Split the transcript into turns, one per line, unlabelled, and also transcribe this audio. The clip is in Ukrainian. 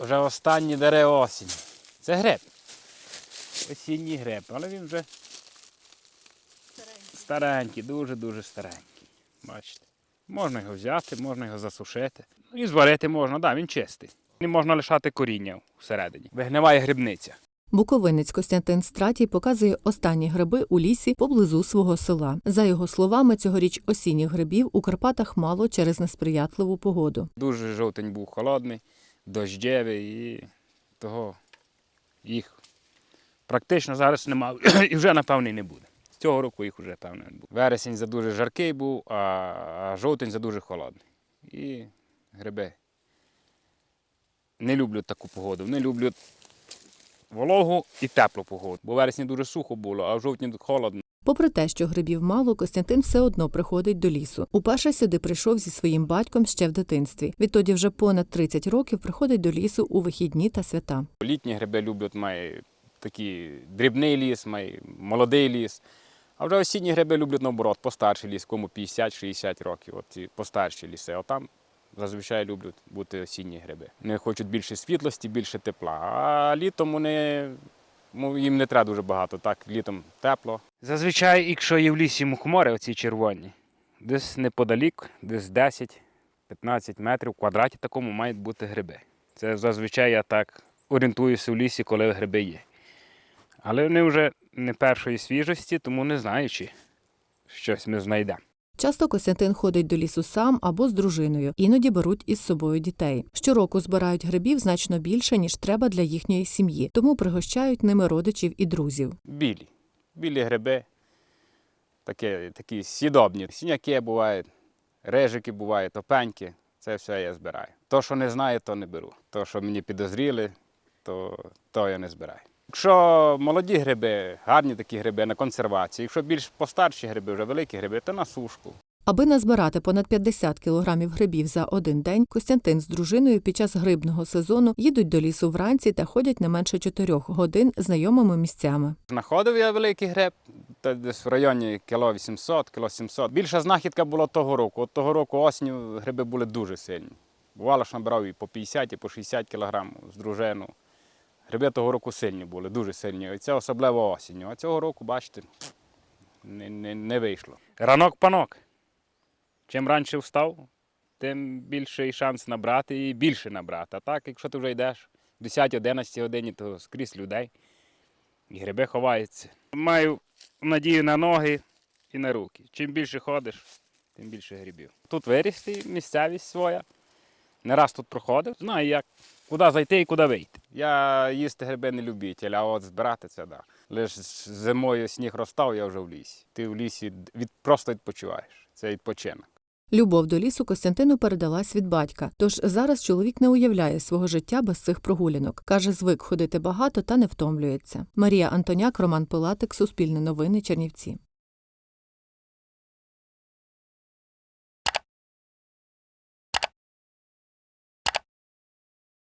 вже останні дере осінь. Це греб. Осінній греб, але він вже старенький, дуже-дуже старенький. Бачите. Можна його взяти, можна його засушити. Ну і зварити можна, так, да, він чистий. Не можна лишати коріння всередині. Вигниває грибниця.
Буковинець Костянтин Стратій показує останні гриби у лісі поблизу свого села. За його словами, цьогоріч осінніх грибів у Карпатах мало через несприятливу погоду.
Дуже жовтень був холодний, дощевий і того їх практично зараз немає. І вже, напевно, не буде. З цього року їх вже, певно, не буде. Вересень за дуже жаркий був, а жовтень за дуже холодний. І гриби не люблять таку погоду. Вони люблять вологу і теплу погоду. Бо вересні дуже сухо було, а в жовтні холодно.
Попри те, що грибів мало, Костянтин все одно приходить до лісу. Уперше сюди прийшов зі своїм батьком ще в дитинстві. Відтоді вже понад 30 років приходить до лісу у вихідні та свята.
Літні гриби люблять має такий дрібний ліс, має молодий ліс. А вже осінні гриби люблять наоборот, постарший ліс, кому 50-60 років. От ці постарші ліси. Отам зазвичай люблять бути осінні гриби. Вони хочуть більше світлості, більше тепла. А літом вони їм не треба дуже багато. Так, літом тепло. Зазвичай, якщо є в лісі мухомори, оці червоні, десь неподалік, десь 10-15 метрів в квадраті такому мають бути гриби. Це зазвичай я так орієнтуюся в лісі, коли гриби є. Але вони вже не першої свіжості, тому не знаю, чи щось ми знайдемо.
Часто Костянтин ходить до лісу сам або з дружиною, іноді беруть із собою дітей. Щороку збирають грибів значно більше, ніж треба для їхньої сім'ї, тому пригощають ними родичів і друзів.
Білі. Білі гриби, такі, такі сідобні. Сіняки бувають, рижики бувають, топеньки. Це все я збираю. То, що не знаю, то не беру. То, що мені підозріли, то, то я не збираю. Якщо молоді гриби, гарні такі гриби на консервацію, якщо більш постарші гриби, вже великі гриби, то на сушку.
Аби назбирати понад 50 кілограмів грибів за один день, Костянтин з дружиною під час грибного сезону їдуть до лісу вранці та ходять не менше 4 годин знайомими місцями.
Знаходив я великий гриб, та десь в районі кіло 800, кіло 700. Більша знахідка була того року. От того року осінню гриби були дуже сильні. Бувало, що набирав і по 50, і по 60 кілограм з дружину. Гриби того року сильні були, дуже сильні. І це особливо осінню. А цього року, бачите, не, не, не вийшло. Ранок панок. Чим раніше встав, тим більший шанс набрати і більше набрати. А так, якщо ти вже йдеш в 10-11 годині, то скрізь людей. І гриби ховаються. Маю надію на ноги і на руки. Чим більше ходиш, тим більше грибів. Тут виріс місцевість своя. Не раз тут проходив. Знаю, як, куди зайти і куди вийти. Я їсти гриби не любитель, а от збирати це да. Лише зимою сніг розстав, я вже в лісі. Ти в лісі від, просто відпочиваєш. Це відпочинок.
Любов до лісу Костянтину передалась від батька, тож зараз чоловік не уявляє свого життя без цих прогулянок. Каже, звик ходити багато та не втомлюється. Марія Антоняк, Роман Пилатик, Суспільне новини, Чернівці.